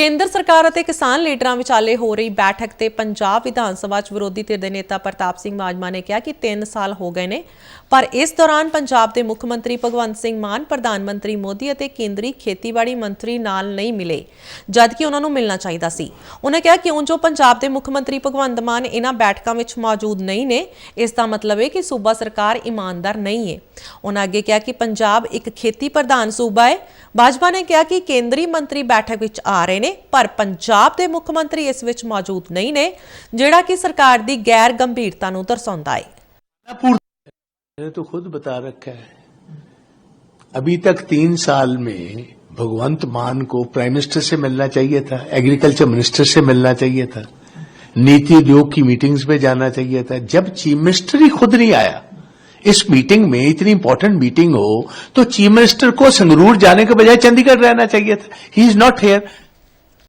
ਕੇਂਦਰ ਸਰਕਾਰ ਅਤੇ ਕਿਸਾਨ ਲੀਡਰਾਂ ਵਿਚਾਲੇ ਹੋ ਰਹੀ ਬੈਠਕ ਤੇ ਪੰਜਾਬ ਵਿਧਾਨ ਸਭਾ 'ਚ ਵਿਰੋਧੀ ਧਿਰ ਦੇ ਨੇਤਾ ਪ੍ਰਤਾਪ ਸਿੰਘ ਮਾਜਮਾ ਨੇ ਕਿਹਾ ਕਿ 3 ਸਾਲ ਹੋ ਗਏ ਨੇ, ਪਰ ਇਸ ਦੌਰਾਨ ਪੰਜਾਬ ਦੇ ਮੁੱਖ ਮੰਤਰੀ ਭਗਵੰਤ ਸਿੰਘ ਮਾਨ, ਪ੍ਰਧਾਨ ਮੰਤਰੀ ਮੋਦੀ ਅਤੇ ਕੇਂਦਰੀ ਖੇਤੀਬਾੜੀ ਮੰਤਰੀ ਨਾਲ ਨਹੀਂ ਮਿਲੇ, ਜਦਕਿ ਉਹਨਾਂ ਨੂੰ ਮਿਲਣਾ ਚਾਹੀਦਾ ਸੀ। ਉਹਨਾਂ ਕਿਹਾ ਕਿ ਜੋ ਪੰਜਾਬ ਦੇ ਮੁੱਖ ਮੰਤਰੀ ਭਗਵੰਤ ਮਾਨ ਇਹਨਾਂ ਬੈਠਕਾਂ ਵਿੱਚ ਮੌਜੂਦ ਨਹੀਂ ਨੇ, ਇਸ ਦਾ ਮਤਲਬ ਹੈ ਕਿ ਸੂਬਾ ਸਰਕਾਰ ਇਮਾਨਦਾਰ ਨਹੀਂ ਹੈ ਉਹਨਾਂ ਅੱਗੇ ਕਿਹਾ ਕਿ ਪੰਜਾਬ ਇੱਕ ਖੇਤੀ ਪ੍ਰਧਾਨ ਸੂਬਾ ਹੈ ਭਾਜਪਾ ਨੇ ਕਿਹਾ ਕਿ ਕੇਂਦਰੀ ਮੰਤਰੀ ਬੈਠਕ ਵਿੱਚ ਆ ਰਹੇ ਨੇ ਨੇ ਪਰ ਪੰਜਾਬ ਦੇ ਮੁੱਖ ਮੰਤਰੀ ਇਸ ਵਿੱਚ ਮੌਜੂਦ ਨਹੀਂ ਨੇ ਜਿਹੜਾ ਕਿ ਸਰਕਾਰ ਦੀ ਗੈਰ ਗੰਭੀਰਤਾ ਨੂੰ ਦਰਸਾਉਂਦਾ ਹੈ मैंने तो खुद बता रखा है अभी तक तीन साल में भगवंत मान को प्राइम मिनिस्टर से मिलना चाहिए था एग्रीकल्चर मिनिस्टर से मिलना चाहिए था नीति उद्योग की मीटिंग्स में जाना चाहिए था जब चीफ मिनिस्टर ही खुद नहीं आया इस मीटिंग में इतनी इंपॉर्टेंट मीटिंग हो तो चीफ मिनिस्टर को संगरूर जाने के बजाय चंडीगढ़ रहना चाहिए था ही इज नॉट हेयर